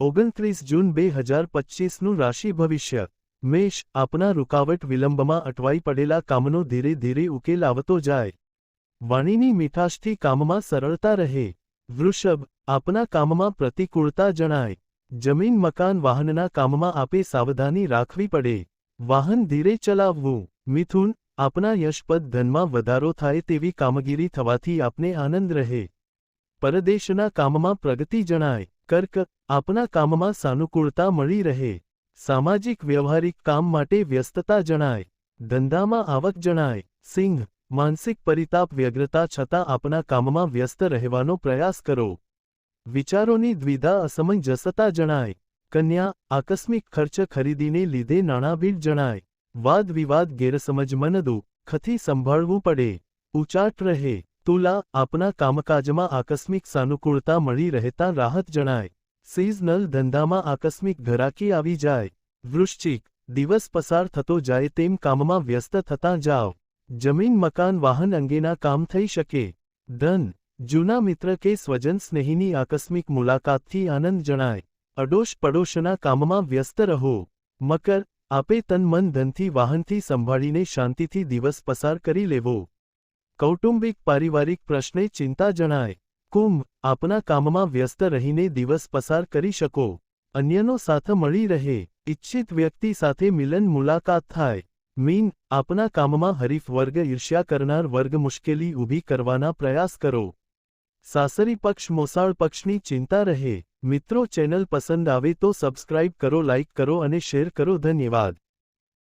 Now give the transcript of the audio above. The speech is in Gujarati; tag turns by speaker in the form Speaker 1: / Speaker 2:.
Speaker 1: ઓગણત્રીસ જૂન બે હજાર પચીસનું રાશિ ભવિષ્ય. મેષ આપના રૂકાવટ વિલંબમાં અટવાઈ પડેલા કામનો ધીરે ધીરે ઉકેલ આવતો જાય. વાણીની મીઠાશથી કામમાં સરળતા રહે. વૃષભ આપના કામમાં પ્રતિકૂળતા જણાય. જમીન મકાન વાહનના કામમાં આપે સાવધાની રાખવી પડે. વાહન ધીરે ચલાવવું. મિથુન આપના યશપદ ધનમાં વધારો થાય તેવી કામગીરી થવાથી આપને આનંદ રહે. પરદેશના કામમાં પ્રગતિ જણાય. કર્ક આપના કામમાં સાનુકૂળતા મળી રહે. સામાજિક વ્યવહારિક કામ માટે વ્યસ્તતા જણાય. ધંધામાં આવક જણાય. સિંહ, માનસિક પરિતાપ વ્યગ્રતા છતાં આપના કામમાં વ્યસ્ત રહેવાનો પ્રયાસ કરો. વિચારોની દ્વિધા અસમંજસતા જણાય. કન્યા, આકસ્મિક ખર્ચ ખરીદીને લીધે નાણાભીડ જણાય. વાદ વિવાદ ગેરસમજ મનદુ, ખથી સંભાળવું પડે. ઉચાટ રહે. તુલા આપના કામકાજમાં આકસ્મિક સાનુકૂળતા મળી રહેતા રાહત જણાય. સિઝનલ ધંધામાં આકસ્મિક ઘરાકી આવી જાય. વૃશ્ચિક, દિવસ પસાર થતો જાય તેમ કામમાં વ્યસ્ત થતાં જાઓ. જમીન, મકાન, વાહન અંગેના કામ થઈ શકે. ધન, જૂના મિત્ર કે સ્વજન સ્નેહીની આકસ્મિક મુલાકાતથી આનંદ જણાય. અડોશ પડોશના કામમાં વ્યસ્ત રહો. મકર, આપે તન મન ધનથી વાહનથી સંભાળીને શાંતિથી દિવસ પસાર કરી લેવો. કૌટુંબિક પારિવારિક પ્રશ્ને ચિંતા જણાય. કુંભ, આપના કામમાં વ્યસ્ત રહીને દિવસ પસાર કરી શકો. અન્યનો સાથ મળી રહે. ઇચ્છિત વ્યક્તિ સાથે મિલન મુલાકાત થાય. મીન, આપના કામમાં હરીફ વર્ગ ઈર્ષ્યા કરનાર વર્ગ મુશ્કેલી ઊભી કરવાના પ્રયાસ કરો. સાસરી પક્ષ મોસાળ પક્ષની ચિંતા રહે. મિત્રો ચેનલ પસંદ આવે તો સબસ્ક્રાઇબ કરો, લાઇક કરો અને શેર કરો. ધન્યવાદ.